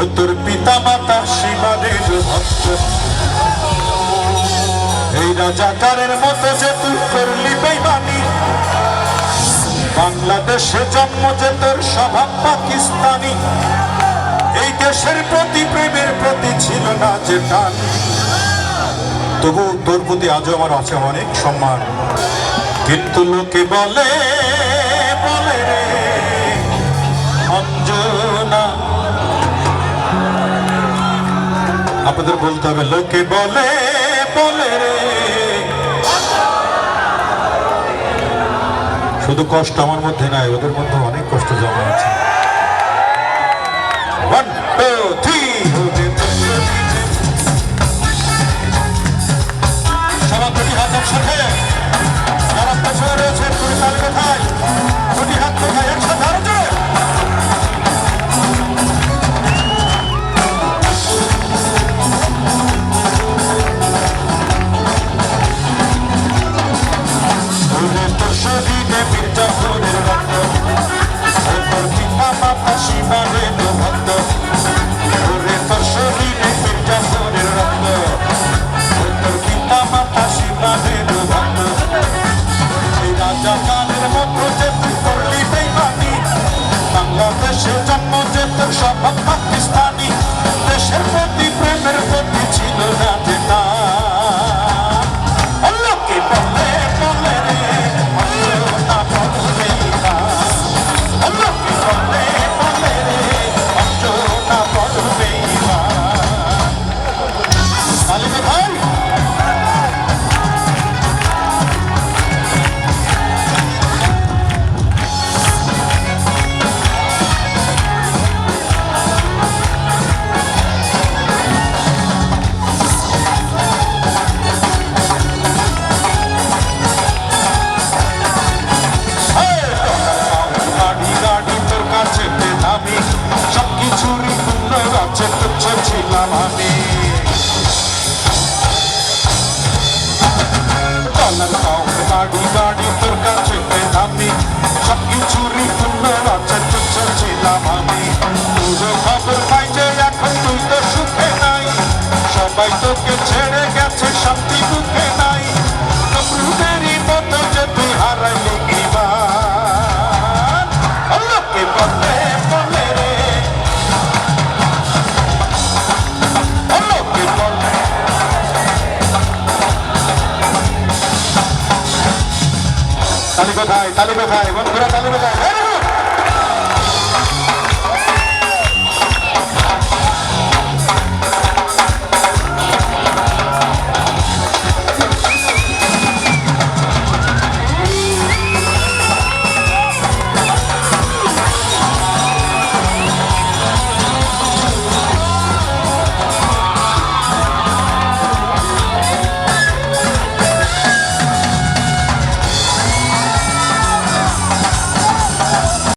ও তোর পিতা মাতা শিবাদের ভক্ত এই রাজাকারের মতো যে তুই করলি বেইমানি বাংলাদেশে জন্ম যে তোর স্বভাব পাকিস্তানি। এই দেশের প্রতি প্রেমের প্রতি ছিল না যে টান। তবু তোর প্রতি আজও আমার আছে অনেক সম্মান। কিন্তু লোকে বলে বলে রে। অঞ্জনা। আপনাদের বলতে হবে, লোকে বলে বলে শুধু কষ্ট আমার মধ্যে নাই, ওদের মধ্যে অনেক কষ্ট জমা আছে। দুটি হাত একসাথে। যারা পেছনে রয়েছে কোথায় যে তোর স্বভাব পাকিস্তানি দেশের ছিলাম আমি ডলার পাউন্ড গাড়ি গাড়ি তোর কাছে দামি সব কিছুরই পূর্ণ আছে তুচ্ছ ছিলাম আমি তুজো খবর পাই যে এখন তুই তো সুখে নাই। সবাই তোকে ছেড়ে গেছে কোথায় তালি কোথায় বন্ধুরা তালি কোথায়